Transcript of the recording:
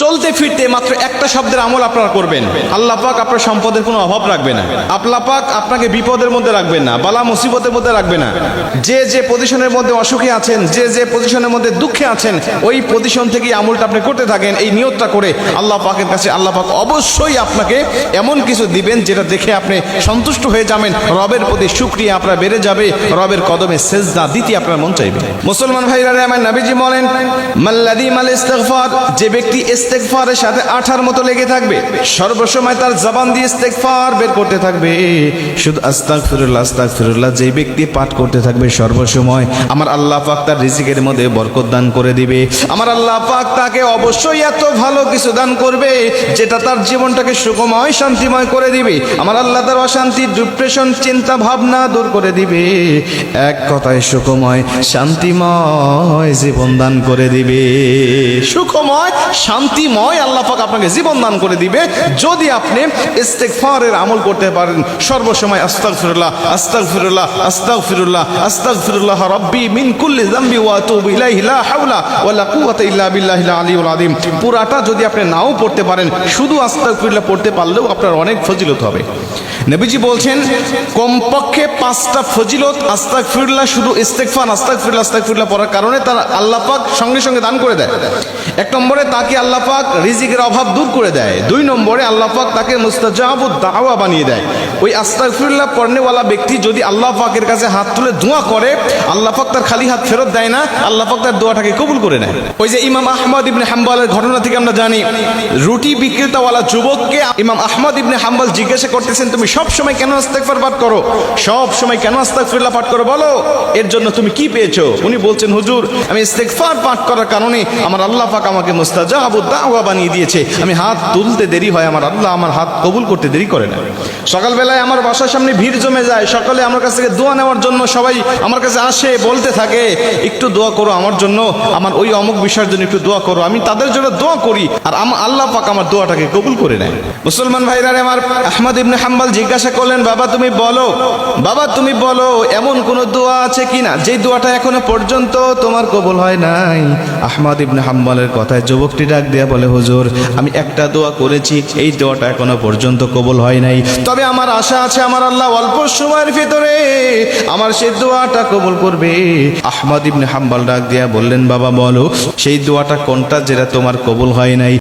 চলতে ফিরতে মাত্র একটা শব্দের আমল আপনারা করবেন। আল্লাহ পাক আপনার সম্পদের কোনো অভাব রাখবে না। আল্লাহ পাক আপনাকে বিপদের মধ্যে রাখবেন না, বালা মুসিবতের মধ্যে রাখবে না। যে যে পজিশনের মধ্যে অসুখে আছেন, যে যে পজিশনের মধ্যে দুঃখে আছেন, ওই পজিশন থেকে আমলটা আপনি করতে থাকেন, এই নিয়তটা করে আল্লাহ পাকের কাছে আল্লাহ পাক অবশ্যই আপনাকে এমন কিছু দিবেন যেটা দেখে আপনি সন্তুষ্ট হয়ে যাবেন। রবের প্রতি শুক্রিয়া আপনার বেড়ে যাবে, রবের কদমে সেজদা দিতে আপনার মন চাইবে। মুসলমান ভাইরা আমার নবীজি বলেন মাল্লাদি মাল ইস্তেগফার যে ব্যক্তি ইস্তেগফারের সাথে আঠার মতো লেগে থাকবে। সর্বসময় তার জবান দিয়ে ইস্তেগফার বের করতে থাকবে। শুধু আস্তাগফিরুল্লাহ আস্তাগফিরুল্লাহ যে ব্যক্তি পাঠ করতে থাকবে সর্বসময় আমার আল্লাহ পাক তার রিজিকের মধ্যে বরকত দান করে দিবে। আমার আল্লাহ পাক তাকে অবশ্যই এত ভালো কিছু দান করবে, যেটা তার জীবনটাকে সুখময়, শান্তিময় করে দিবে। আমার আল্লাহ তার অশান্তি ডিপ্রেশন চিন্তা ভাবনা দূর করে দিবে। এক কথায় সুখময়, শান্তিময় জীবন দান করে দিবে। সুখময় শান্তিময় আল্লাহ পাক আপনাকে জীবন দান করে দিবে। যদি আপনি ইস্তেগফারের আমল করতে পারেন, সর্বসময় আস্তাগফিরুল্লাহ আস্তাগফিরুল্লাহ আস্তাগফিরুল্লাহ আস্তাগফিরুল্লাহ রাব্বি মিন কুল্লি যামবি ওয়া আতুবু ইলাইহি লা হাওলা ওয়ালা কুওয়াতা ইল্লা বিল্লাহিল আলিয়্যুল আযীম। পুরাটা যদি আপনি নাও পড়তে পারেন, শুধু আস্তাগফিরুল্লাহ পড়তে পারলেও আপনার অনেক ফজিলত হবে। নবীজি বলছেন, কমপক্ষে পাঁচটা ফজিলত আস্তাগফিরুল্লাহ শুধু ইস্তেগফার, আস্তাগফিরুল্লাহ আস্তাগফিরুল্লাহ পড়ার কারণে তার আল্লাহ পাক সঙ্গে সঙ্গে দান করে দেয়। এক নম্বরে, তাকে আল্লাহ পাক রিজিকের অভাব দূর করে দেয়। দুই নম্বরে আল্লাহ পাক তাকে মুস্তাজাবুদ দাওয়া বানিয়ে দেয়। ওই আস্তাগফিরুল্লাহ পড়নেওয়ালা ব্যক্তি যদি আল্লাহ পাকের কাছে হাত তুলে দোয়া করে, আল্লাহ পাক তার খালি হাত ফেরত দেয় না, আল্লাহ পাক তার দোয়াটাকে কবুল করে নেয়। ওই যে ইমাম আহমদ ইবনে হাম্বালের ঘটনা থেকে আমরা জানি, রুটি বিক্রেতাওয়ালা যুবককে ইমাম আহমদ ইবনে হাম্বাল জিজ্ঞাসা করতেছেন, তুমি সব সময় কেন ইস্তেগফার পাঠ করো? সব সময় কেন আস্তাগফিরুল্লাহ পাঠ করো বলো? এর জন্য তুমি কি পেয়েছ? উনি বলছেন, হুজুর, আমি ইস্তেগফার পাঠ করার কারণে আমার আল্লাহ পাক আমাকে মুস্তাজাবুদ দাওয়া বানিয়ে দিয়েছে। আমি হাত তুলতে দেরি হয়, আমার আল্লাহ আমার হাত কবুল করতে দেরি করে না। সকালবেলায় আমার বাসার সামনে ভিড় জমে যায়, সকালে আমার কাছ থেকে দোয়া নেওয়ার জন্য সবাই আমার কাছে আসে, বলতে থাকে, একটু দোয়া করো আমার জন্য, আমার ওই অমুক বিষয়ের জন্য একটু দোয়া করো, আমি তাদের জন্য দোয়া করি। আর আমার আল্লাহ পাক আমার দোয়াটাকে কবুল করে নেয়। মুসলমান ভাইরা আমার আহমদ ইবনে হাম্বাল জিজ্ঞাসা করলেন, বাবা, তুমি বলো, বাবা, তুমি বলো, এমন কোন দোয়া আছে কিনা? যেই দোয়াটা এখনও পর্যন্ত তোমার কবুল হয় নাই। আহমদ ইবনে হাম্বালের কথায় যুবকটি ডাক দেয়া বলে, হুজুর, আমি একটা দোয়া করেছি, এই দোয়াটা এখনও পর্যন্ত কবল হয় নাই। তবে আমার আশা আছে, আমার আল্লাহ অল্প সময়ের ভিতরে আমার সেই দোয়াটা কবল করবে। আহমদ ইবনে হাম্বাল ডাক দিয়া বললেন, বাবা, বলো, সেই দোয়াটা কোনটা যেটা তোমার কবল হয় নাই?